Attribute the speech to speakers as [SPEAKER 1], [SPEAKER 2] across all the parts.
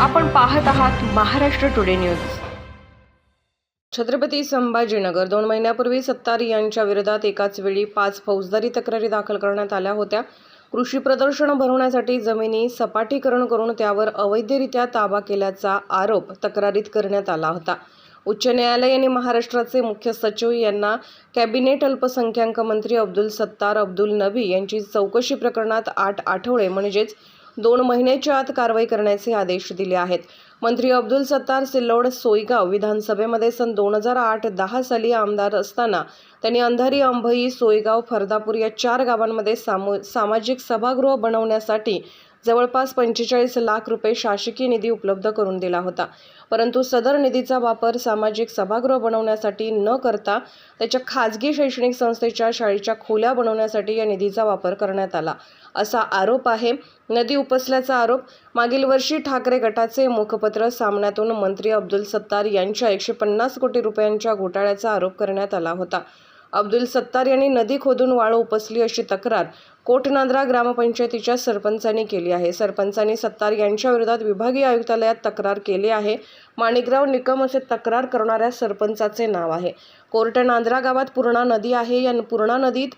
[SPEAKER 1] आपण पाहत आहात महाराष्ट्र टुडे न्यूज छत्रपती संभाजीनगर दोन महिन्यापूर्वी सत्तार यांच्या विरोधात एकाच वेळी पाच फौजदारी तक्रारी दाखल करण्यात आल्या होत्या. कृषी प्रदर्शन भरवण्यासाठी जमिनी सपाटीकरण करून त्यावर अवैधरित्या ताबा केल्याचा आरोप तक्रारीत करण्यात आला होता. उच्च न्यायालय आणि महाराष्ट्राचे मुख्य सचिव यांना कॅबिनेट अल्पसंख्याक मंत्री अब्दुल सत्तार अब्दुल नबी यांची चौकशी प्रकरणात आठ आठवडे म्हणजेच दोन महिन्याच्या आत कारवाई करण्याचे आदेश दिले आहेत. मंत्री अब्दुल सत्तार सिल्लोड सोयगाव विधानसभेमध्ये सन दोन हजार आठ दहा साली आमदार असताना त्यांनी अंधारी अंभई सोयगाव फरदापूर या चार गावांमध्ये सामू सामाजिक सभागृह बनवण्यासाठी जवळपास पंचेचाळीस लाख रुपये शासकीय निधी उपलब्ध करून दिला होता. परंतु सदर निधीचा वापर सामाजिक सभागृह बनवण्यासाठी न करता त्याच्या खाजगी शैक्षणिक संस्थेच्या शाळेच्या खोल्या बनवण्यासाठी या निधीचा वापर करण्यात आला. असा आरोप आहे. नदी उपसल्याचा आरोप मागील वर्षी ठाकरे गटाचे मुखपत्र सामन्यातून मंत्री अब्दुल सत्तार यांच्या एकशे पन्नास कोटी रुपयांच्या घोटाळ्याचा आरोप करण्यात आला होता. अब्दुल सत्तार यांनी नदी खोदून वाळू उपसली अशी तक्रार कोटनांद्रा ग्रामपंचायतीच्या सरपंचांनी केली आहे. सरपंचांनी सत्तार यांच्या विरोधात विभागीय आयुक्तालयात तक्रार केली आहे. माणिकराव निकम असे तक्रार करणाऱ्या सरपंचाचे नाव आहे. कोर्ट नांद्रा गावात पूर्णा नदी आहे. या पूर्णा नदीत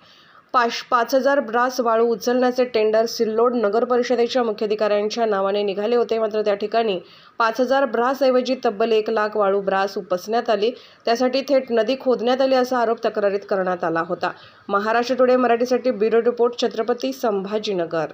[SPEAKER 1] पाच पाच हजार ब्रास वाळू उचलण्याचे टेंडर सिल्लोड नगर परिषदेच्या मुख्याधिकाऱ्यांच्या नावाने निघाले होते. मात्र त्या ठिकाणी पाच हजार ब्रासऐवजी तब्बल एक लाख वाळू ब्रास उपसण्यात आली. त्यासाठी थेट नदी खोदण्यात आली असा आरोप तक्रारीत करण्यात आला होता. महाराष्ट्र टुडे मराठीसाठी ब्युरो रिपोर्ट छत्रपती संभाजीनगर.